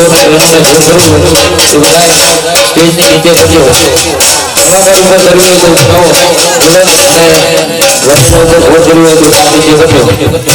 देव देवेंद्र गुरुगुरु शिवराज पेज के नीचे दर्ज होते हमारे ऊपर गर्मी को उठाओ गुरु ने वैष्णव को बहुत ज़रूर है कृपा नीचे दर्ज होते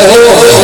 Oh,